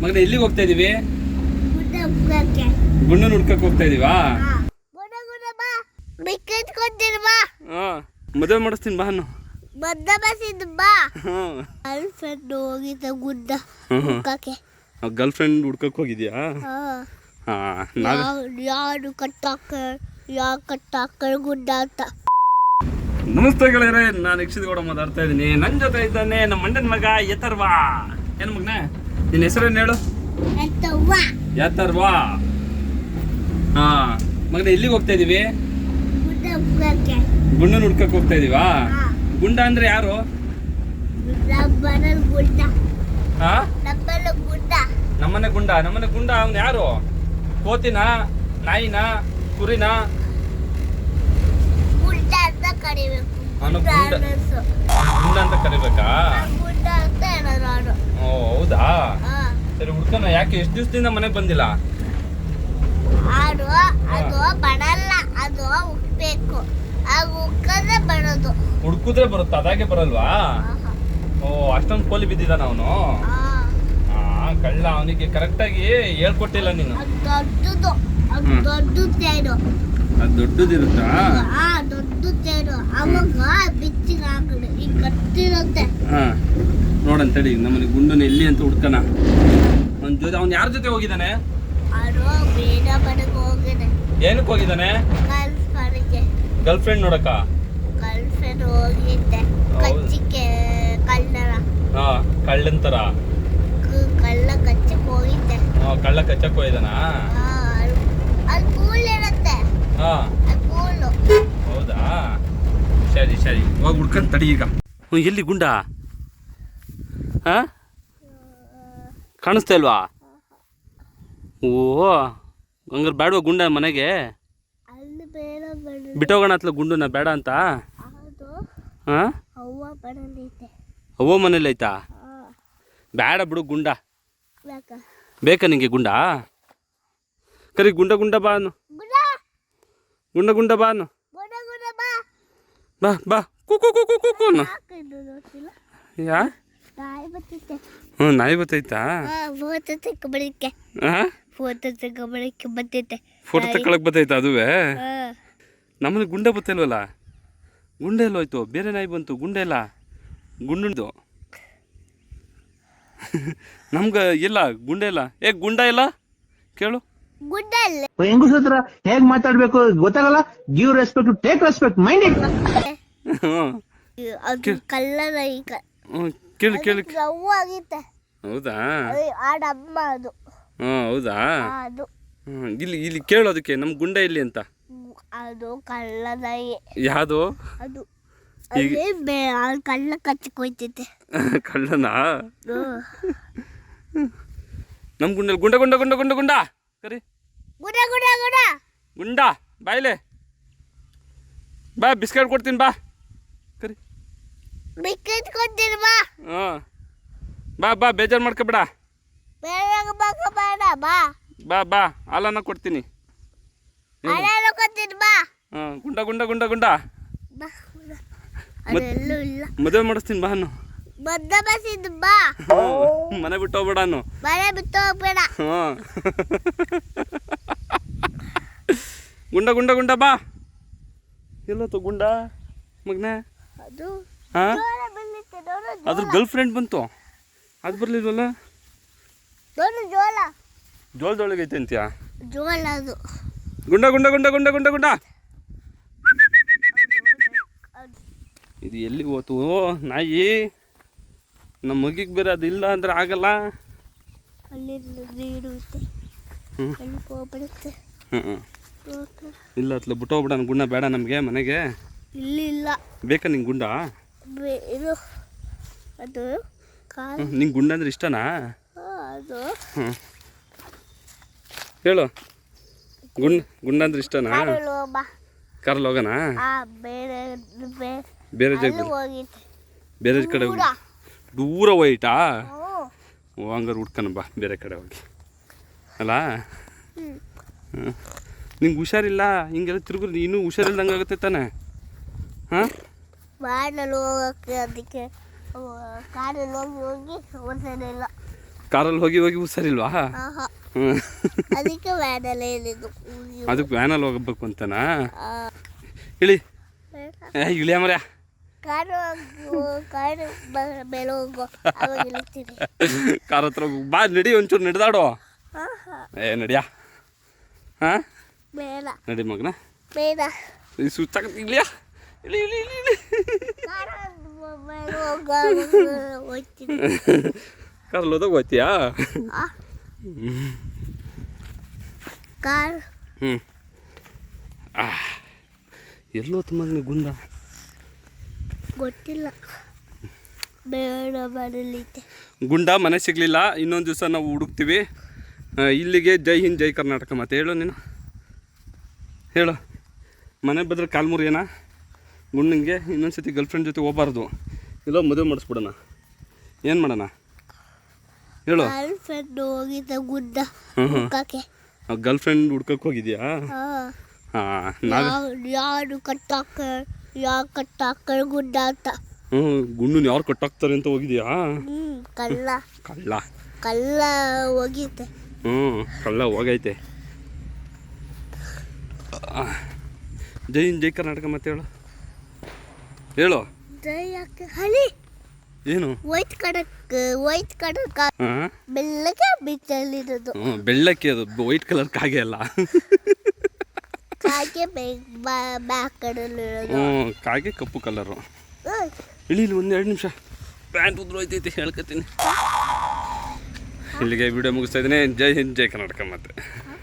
ಮಗನ ಎಲ್ಲಿಗೆ ಹೋಗ್ತಾ ಇದೀವಿ? ಗುಂಡನ ಹುಡ್ಕಕ್ ಹೋಗ್ತಾ ಇದೀವಾ? ಗುಡ ಗುಡ ಬಾ. ಮದುವೆ ಮಾಡಿಸ್ತೀನಿ ಅನ್ನು. ಮದ್ದ ಬಸಿದ್ ಬಾ. ಗರ್ಲ್ ಫ್ರೆಂಡ್ ಹೋಗಿದ್ದ ಗುಡ್ಡ ಹ್ಮ್ ಗರ್ಲ್ ಫ್ರೆಂಡ್ ಹುಡ್ಕಕ್ ಹೋಗಿದ್ಯಾ? ಯಾರು ಕಟ್ಟಾಕ ಯಾರು ಕಟ್ಟಾಕ ಗುಡ್ಡ ಅಂತ. ನಮಸ್ತೆ ಗೆಳೆಯರೇ ನಾನು ಯಕ್ಷಿತಗೌಡ ಮಾತಾಡ್ತಾ ಇದ್ದೀನಿ. ನನ್ನ ಜೊತೆ ಇದ್ದಾನೆ ನಮ್ಮ ಮಂಡನ್ ಮಗ ಎತ್ತರ್ವಾ ಏನ್ ಮಗನ? ನಿನ್ನ ಹೆಸರೇನು ಹೇಳು? ಯಾತರ್ವಾ ಹಾ ಮಗನ ಎಲ್ಲಿಗೆ ಹೋಗ್ತಾ ಇದೀವಿ? ಗುಂಡನ್ ಹುಡ್ಕಕ್ ಹೋಗ್ತಾ ಇದೀವಾ? ಗುಂಡ ಅಂದ್ರೆ ಯಾರು? ನಮ್ಮನೆ ಗುಂಡ ನಮ್ಮನೆ ಗುಂಡ ಅವ್ನು ಯಾರು? ಕೋತಿನ ನಾಯಿನ ಕುರಿನ ಗುಡ್ಡ ಅಂತ ಕರಿಬೇಕು ಅವನು ಗುಡ್ಡ ಗುಡ್ಡ ಅನ್ನಿಸು. ಗುಂಡ ಅಂತ ಕರಿಬೇಕಾ ಆ ಗುಡ್ಡ ಅಂತ ಹೇಳೋದು ಅವನು ಓ ಹೌದಾ ಹಾ ಸರಿ ಹುಡ್ಕನ ಯಾಕೆ ಎಷ್ಟು ದಿವಸದಿಂದ ಮನೆಗೆ ಬಂದಿಲ್ಲ? ಅದು ಅದು ಬರಲ್ಲ ಅದು ಉಕ್ಬೇಕು. ಅದು ಉಕ್ಕದ್ರೆ ಬರೋದು. ಹುಡ್ಕುದ್ರೆ ಬರುತ್ತೆ? ಅದಾಗೆ ಬರಲ್ವಾ? ಓ ಅಷ್ಟೊಂದು ಕೋಲಿ ಬಿದ್ದಿದಾನ ಅವನು ಆ, ಹಾ ಕಳ್ಳ ಅವನಿಗೆ ಕರೆಕ್ಟಾಗಿ ಹೇಳ್ಕೊಟ್ಟಿಲ್ಲ ನೀನು. ಅದು ದೊಡ್ಡದು ಅದು. ದೊಡ್ಡ ತೇರು. ಅದು ದೊಡ್ಡದಿರುತ್ತಾ ಆ ದೊಡ್ಡ ತೇರು. ಅವಾಗ ಬಿಚ್ಚಿಗೆ ಹಾಕಡೆ ಈಗ ಕಟ್ಟಿರುತ್ತೆ. ಹಾ. ನೋಡಂತಡಿ ನಮ್ಮನೆ ಗುಂಡನ ಎಲ್ಲಿ ಅಂತ ಅವನ ಜೊತೆ ಅವ್ನು ಯಾರ ಜೊತೆ ಹೋಗಿದ್ದಾನೆ? ಏನಕ್ಕೆ ಹೋಗಿದ್ದಾನೆ? ಗರ್ಲ್ ಫ್ರೆಂಡ್ ನೋಡಕ್ಕ? ಗರ್ಲ್ ಫ್ರೆಂಡ್ ಹೋಗಿದ್ದೆ ಕಳ್ಳರ. ಹಾ ಕಳ್ಳಂತರ ಕಳ್ಳ ಹೋಗಿದ್ದೆ. ಹಾ ಕಳ್ಳ ಕಚ್ಚಕ್ ಹೋಗಿದ್ದಾನಾ? ಇರುತ್ತೆ. ಹಾ. ಹೌದಾ? ಸರಿ ಸರಿ. ಹೋಗಿ ಹುಡ್ಕೊಂಡ್ ತಡಿ ಈಗ. ಎಲ್ಲಿ ಗುಂಡ? ಹಾ? ಕಾಣಿಸ್ತಾ ಇಲ್ವಾ? ಓ ಹಂಗಾರೆ ಬೇಡವಾ ಗುಂಡ ಮನೆಗೆ? ಬೇಡ ಬೇಡ ಬಿಟ್ಟೋಗೋಣ ಅತ್ಲ ಗುಂಡುನ ಬೇಡ ಅಂತ? ಹಾಂ ಅವ್ವ ಮನೇಲಿ ಐತಾ. ಬೇಡ ಬಿಡು ಗುಂಡ. ಬೇಕಾ. ನಿಂಗೆ ಗುಂಡ? ಕರಿ ಗುಂಡ ಗುಂಡ ಬಾ ಅನ್ನು. ಗುಂಡ. ಗುಂಡ ಬಾ ಅನ್ನು. ಗುಡ ಗುಡ ಬಾ. ಬಾ ಬಾ. ಕುಕು ಕುಕು ಕುಕು ಅನ್ನು. ಹಾಕಿದ್ದು ಗೊತ್ತಿಲ್ಲ ಯಾ? ಹ್ಞೂ ನಾಯಿ ಬತ್ತೈತಾ ಫೋಟೋ ಹಾಂ? ಫೋಟೋ ತೆಕ್ಕಬಳಿಕೆ ಬರ್ತೈತೆ. ಫೋಟೋ ತಗೊಳಕ್ ಬತ್ತೈತಾ ಅದುವೇ? ಹಾ. ನಮ್ಮನೆ ಗುಂಡೆ ಬತ್ತಲ್ವಲ್ಲ? ಗುಂಡೆ ಎಲ್ಲ ಹೋಯ್ತು ಬೇರೆ ನಾಯಿ ಬಂತು ಗುಂಡೆ ಇಲ್ಲ ಗುಂಡು ನಮ್ಗೆ ಇಲ್ಲ ಗುಂಡೆ ಇಲ್ಲ. ಏ ಗುಂಡ ಇಲ್ಲ? ಕೇಳು. ಗುಡ್ಡ ಇಲ್ಲ. ಹೆಂಗಸ ಹತ್ರ ಹೇಗ್ ಮಾತಾಡ್ಬೇಕು? ಗೊತ್ತಾಗಲ್ಲ? Give respect take respect mind it ಹ್ಞೂ ಅದು ಕಲ್ಲರ ಈಗ. ಹ್ಞೂ ಕೇಳಿ ಕೇಳಿ. ರವ್ವ ಹೌದಾ? ಅದು ಆಡಮ್ಮ ಅದು. ಹ್ಞೂ ಹೌದಾ? ಅದು. ಇಲ್ಲಿ ಇಲ್ಲಿ ಕೇಳೋದಕ್ಕೆ ನಮ್ಮ ಗುಂಡ ಇಲ್ಲಿ ಅಂತ. ಅದು ಕಳ್ಳದಾಯಿ ಯಾವುದು ಅದು. ಕಳ್ಳ ಕಚ್ಚಿಕೊಯ್ತೈತೆ ಕಳ್ಳನಾ. ನಮ್ಮ ಗುಂಡಲ್ಲಿ ಗುಂಡ ಗುಂಡ ಗುಂಡ ಗುಂಡ ಗುಂಡ. ಕರಿ. ಗುಂಡ ಗುಂಡ ಗುಂಡ. ಗುಂಡ ಬಾಯ್ಲೆ. ಬಾ ಬಿಸ್ಕೆಟ್ ಕೊಡ್ತೀನಿ ಬಾ. ಬಿಸ್ಕೆಟ್ ಕೊಡ್ತೀನಿ ಬಾ ಹಾಂ ಬಾ ಬಾ ಬೇಜಾರು ಮಾಡ್ಕೊಬೇಡ. ಬೇಡ ಬಾ ಬಾ ಬಾ ಹಾಲನ್ನ ಕೊಡ್ತೀನಿ. ಬಾ. ಹಾಂ ಗುಂಡ ಗುಂಡ ಗುಂಡ ಗುಂಡ. ಮದುವೆ ಮಾಡಿಸ್ತೀನಿ ಬಾ ಅನ್ನು. ಮದ್ದ ಬಸಿದ್ ಬಾ. ಮನೆ ಬಿಟ್ಟು ಹೋಗ್ಬೇಡ ಅನ್ನು. ಮನೆ ಬಿಟ್ಟು ಹೋಗ್ಬೇಡ. ಹಾಂ ಗುಂಡ ಗುಂಡ ಗುಂಡ ಬಾ. ಎಲ್ಲೋತು ಗುಂಡ ಮಗ್ನೆ? ಅದು ಹಾಂ? ಅದ್ರ ಗರ್ಲ್ ಫ್ರೆಂಡ್ ಬಂತು? ಅದು ಬರಲಿಲ್ವಲ್ಲ? ಜೋಳದೊಳಗೆ ಐತೆ ಅಂತ್ಯಾ? ಜೋಳ ಅದು. ಗುಂಡ ಗುಂಡ ಗುಂಡ ಗುಂಡ ಗುಂಡ ಗುಂಡ. ಇದು ಎಲ್ಲಿ ಹೋತು? ನಾಯಿ. ನಮ್ಮ ಮಗಿಗೆ ಬೇರೆ ಅದು ಇಲ್ಲ ಅಂದ್ರೆ ಆಗಲ್ಲ. ಇಲ್ಲ ಅತ್ಲ ಬಿಟ್ಟೋಗ್ಬಿಡ ಗುಂಡ ಬೇಡ ನಮಗೆ ಮನೆಗೆ. ಇಲ್ಲಿ ಬೇಕಾ ನಿಂಗೆ ಗುಂಡ? ಇದು ಅದು ಕಾಲು ನಿಂಗೆ ಗುಂಡ ಅಂದ್ರೆ ಇಷ್ಟನಾ? ಅದು. ಹೇಳು. ಗುಂಡ್ ಗುಂಡ ಅಂದ್ರೆ ಇಷ್ಟನಾ? ಕರ್ಲ್ ಕಾರಲ್ಲಿ ಹೋಗೋಣ ಬೇರೆ ಜಾಗ ಬೇರೆ ಜಾಗದಲ್ಲಿ ಬೇರೆ ಕಡೆ ಹೋಗಿ. ದೂರ. ಓ ಹಂಗಾರೆ ಹುಡ್ಕನ ಬಾ ಬೇರೆ ಕಡೆ ಹೋಗಿ. ಅಲ್ಲ? ಹ್ಞೂ ನಿಂಗೆ ಹುಷಾರಿಲ್ಲ? ಹಿಂಗೆಲ್ಲ ತಿರುಗಿದ್ರೆ ಇನ್ನೂ ಹುಷಾರಿಲ್ದಂಗೆ ಆಗುತ್ತೆ ತಾನೆ? ಹಾಂ? ಬಾಡಲು ಹೋಗಕ್ಕೆ ಅದಕ್ಕೆ ಕಾಡಲ್ಲಿ ಹೋಗಿ ಹೋಗಿ ಹುಷಾರಿಲ್ಲ ಕಾರಲ್ಲಿ ಹೋಗಿ ಹೋಗಿ ಹುಷಾರಿಲ್ವಾ ಅದಕ್ಕೆ ವ್ಯಾನಲ್ಲೇ ಇಳಿದು ಅದಕ್ಕೆ ವ್ಯಾನಲ್ಲಿ ಹೋಗಬೇಕು ಅಂತನಾ? ಇಳಿ. ಇಳಿ ಮರ್ಯ ಕಾರು ಕಾರು ಮೇಲೆ ಹೋಗು. ಕಾರ್ ಹತ್ರ. ಬಾ ನಡಿ ಒಂಚೂರು ನಡೆದಾಡು. ಏ ನಡಿಯಾ. ಹಾ? ಬೇಡ. ನಡಿ ಮಗನ. ಬೇಡ. ಸುತ್ತಾಕ ಇಳಿಯ. ಇಳಿ ಇಳಿ ಇಳಿ ಇಳಿ ಕಾರು ಮೇಲೆ ಹೋಗು ಅವಾಗ ಹೋಗ್ತೀನಿ ಕಾರಲ್ಲಿ ಹೋದಾಗ ಹೋಗ್ತೀಯಾ ಆ. ಕಾರ್ ಹ್ಞೂ ಎಲ್ಲೋತ್ ಮಗನ ಗುಂಡ. ಗೊತ್ತಿಲ್ಲ. ಬೇಡ ಬರಲಿಕ್ಕೆ. ಗುಂಡ ಮನೆ ಸಿಗಲಿಲ್ಲ. ಇನ್ನೊಂದು ದಿವಸ ನಾವು ಹುಡುಕ್ತೀವಿ. ಇಲ್ಲಿಗೆ ಜೈ ಹಿಂದ್ ಜೈ ಕರ್ನಾಟಕ ಮತ್ತೆ ಹೇಳು ನೀನು. ಹೇಳು. ಮನೆ ಬದ್ರೆ ಕಾಲ್ಮುರಿ ಏನ ಗುಂಡಂಗೆ ಇನ್ನೊಂದು ಸತಿ ಗರ್ಲ್ ಫ್ರೆಂಡ್ ಜೊತೆ ಹೋಗಬಾರ್ದು. ಇಲ್ಲ ಮದುವೆ ಮಾಡಿಸ್ಬಿಡೋಣ. ಏನು ಮಾಡೋಣ? ಹೇಳು. ಗುಡ್ಡ ಹ್ಞೂ ಹ್ಞೂ ಹುಡ್ಕಕ್ಕೆ. ಗರ್ಲ್ ಫ್ರೆಂಡ್ ಹುಡ್ಕಕ್ಕೆ ಹೋಗಿದ್ಯಾ? ಯಾರು ಕಟ್ಟಾಕ ಯಾರು ಕಟ್ಟಾಕ ಗುಡ್ಡ ಅಂತ. ಹ್ಞೂ ಗುಂಡನ್ ಯಾರು ಕಟ್ಟಾಕ್ತಾರೆ ಅಂತ ಹೋಗಿದ್ಯಾ? ಕಳ್ಳ. ಕಳ್ಳ. ಕಲ್ಲ ಹೋಗಿದ್ದೆ. ಹ್ಞೂ ಕಳ್ಳ ಹೋಗೈತೆ. ಜೈ ಹಿಂದ್ ಜೈ ಕರ್ನಾಟಕ ಮತ್ತೆ ಹೇಳು. ಹೇಳು. ಹಳಿ. ಏನು? ವೈಟ್ ಕಡಕ್ ವೈಟ್ ಕಡಕ್ ಬೆಳ್ಳಕ್ಕೆ ಹ್ಞೂ ಬೆಳ್ಳಕ್ಕೆ ಅದು ವೈಟ್ ಕಲರ್ ಕಾಗೆ ಅಲ್ಲ. ಕಾಗೆ ಬ್ಯಾಕ್ ಹ್ಞೂ ಕಾಗೆ ಕಪ್ಪು ಕಲರ್ ಇಳಿ ಇಲ್ಲಿ ಒಂದು ಎರಡು ನಿಮಿಷ. ಪ್ಯಾಂಟ್ ಉದ್ರು ಹೋಯ್ತೈತಿ ಹೇಳ್ಕೊತೀನಿ ಇಲ್ಲಿಗೆ ವಿಡಿಯೋ ಮುಗಿಸ್ತಾ ಇದ್ದೀನಿ. ಜೈ ಹಿಂದ್ ಜೈ ಕರ್ನಾಟಕ ಮತ್ತೆ